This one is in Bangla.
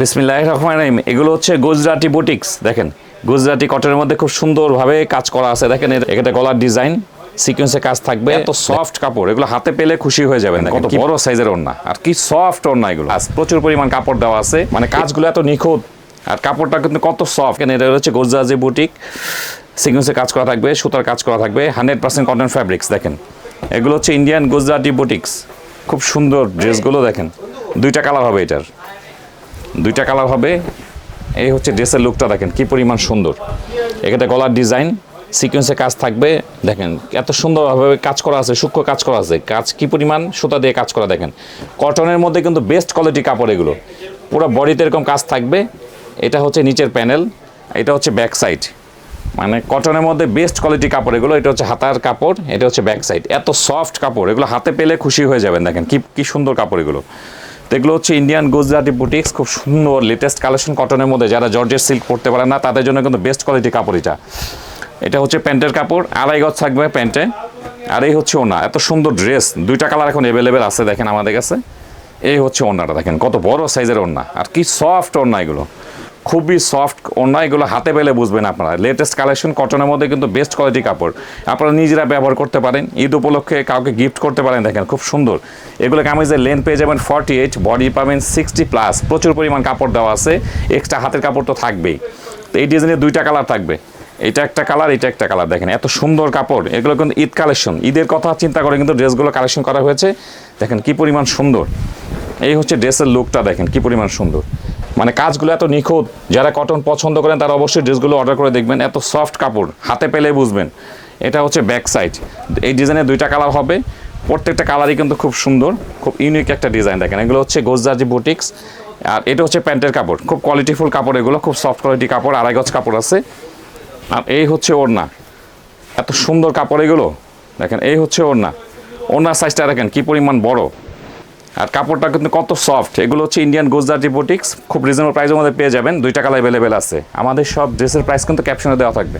বিসমিল্লাহ রহমান রহিম। এগুলো হচ্ছে গুজরাটি বুটিক্স দেখেন। গুজরাটি কটনের মধ্যে খুব সুন্দরভাবে কাজ করা আছে দেখেন এটা। গলার ডিজাইন সিকোয়েন্সে কাজ থাকবে। এত সফট কাপড় এগুলো হাতে পেলে খুশি হয়ে যাবেন কত বড় সাইজের ওড়না। আর কি সফট ওড়না এগুলো। আর প্রচুর পরিমাণ কাপড় দেওয়া আছে। মানে কাজগুলো এত নিখুঁত। আর কাপড়টা কিন্তু কত সফট কেন এটা হচ্ছে গুজরাটি বুটিক সিকোয়েন্সে কাজ করা থাকবে সুতার কাজ করা থাকবে। হান্ড্রেড পার্সেন্ট কটন ফ্যাব্রিক্স দেখেন। এগুলো হচ্ছে ইন্ডিয়ান গুজরাটি বুটিক্স খুব সুন্দর ড্রেসগুলো দেখেন। দুইটা কালার হবে এটার। দুইটা কালার হবে। এই হচ্ছে ড্রেসের লুকটা দেখেন, কি পরিমাণ সুন্দর। এখানে গলার ডিজাইন সিকোয়েন্সে কাজ থাকবে। দেখেন, এত সুন্দরভাবে কাজ করা আছে, সূক্ষ্ম কাজ করা আছে। কাজ কি পরিমাণ? সুতা দিয়ে কাজ করা, দেখেন। কটনের মধ্যে কিন্তু বেস্ট কোয়ালিটি কাপড় এগুলো। পুরো বডিতে এরকম কাজ থাকবে। এটা হচ্ছে নিচের প্যানেল এটা হচ্ছে ব্যাক সাইড মানে কটনের মধ্যে বেস্ট কোয়ালিটি কাপড় এগুলো, এটা হচ্ছে হাতার কাপড়, এটা হচ্ছে ব্যাক সাইড এত সফট কাপড়, এগুলো হাতে পেলে খুশি হয়ে যাবেন, দেখেন। কি কি সুন্দর কাপড় এগুলো। তো এগুলো হচ্ছে ইন্ডিয়ান গুজরাটি বুটিক্স খুব সুন্দর লেটেস্ট কালেকশন কটনের মধ্যে। যারা জর্জের সিল্ক পরতে পারে না, তাদের জন্য কিন্তু বেস্ট কোয়ালিটি কাপড় এটা। এটা হচ্ছে প্যান্টের কাপড়, আড়াই গজ থাকবে প্যান্টে। আর এই হচ্ছে ওনা, এত সুন্দর ড্রেস দুইটা কালার এখন অ্যাভেলেবেল আছে দেখেন আমাদের কাছে। এই হচ্ছে ওনাটা দেখেন, কত বড় সাইজের ওনা, আর কি সফট ওনা এগুলো। খুবই সফট ওনা এগুলো হাতে পেলে বুঝবেন আপনারা। লেটেস্ট কালেকশন কটনের মধ্যে কিন্তু বেস্ট কোয়ালিটি কাপড়। আপনারা নিজেরা ব্যবহার করতে পারেন, ঈদ উপলক্ষে কাউকে গিফট করতে পারেন, দেখেন খুব সুন্দর। এগুলো কামিজের লেন্থ পেয়ে যাবেন ফর্টি এইট বডি পাবেন সিক্সটি প্লাস প্রচুর পরিমাণ কাপড় দেওয়া আছে এক্সট্রা হাতের কাপড় তো থাকবেই। তো এই ডিজাইনের দুইটা কালার থাকবে। এটা একটা কালার এটা একটা কালার দেখেন এত সুন্দর কাপড়। এগুলো কিন্তু ঈদ কালেকশন ঈদের কথা চিন্তা করে কিন্তু ড্রেসগুলো কালেকশন করা হয়েছে। দেখেন কি পরিমাণ সুন্দর। এই হচ্ছে ড্রেসের লুকটা দেখেন কি পরিমাণ সুন্দর। মানে কাজগুলো এত নিখুঁত, যারা কটন পছন্দ করেন তারা অবশ্যই ড্রেসগুলো অর্ডার করে দেখবেন। এত সফট কাপড়, হাতে পেলে বুঝবেন। এটা হচ্ছে ব্যাক সাইড এই ডিজাইনের দুইটা কালার হবে। প্রত্যেকটা কালারই কিন্তু খুব সুন্দর, খুব ইউনিক একটা ডিজাইন দেখেন। এগুলো হচ্ছে গোজরাজি বুটিক্স আর এটা হচ্ছে প্যান্টের কাপড়। খুব কোয়ালিটিফুল কাপড় এগুলো, খুব সফট কোয়ালিটি কাপড়, আড়াই গজ কাপড় আছে। আর এই হচ্ছে ওড়না। এত সুন্দর কাপড় এগুলো। দেখেন, এই হচ্ছে ওড়না। ওড়নার সাইজটা দেখেন, কি পরিমাণ বড়। আর কাপড়টা কিন্তু কত সফট এগুলো হচ্ছে ইন্ডিয়ান গুজরাটি বুটিক্স খুব রিজনেবল প্রাইসের মধ্যে পেয়ে যাবেন। দুই টাকা অ্যাভেলেবেল আছে। আমাদের সব ড্রেসের প্রাইস কিন্তু ক্যাপশনে দেওয়া থাকবে।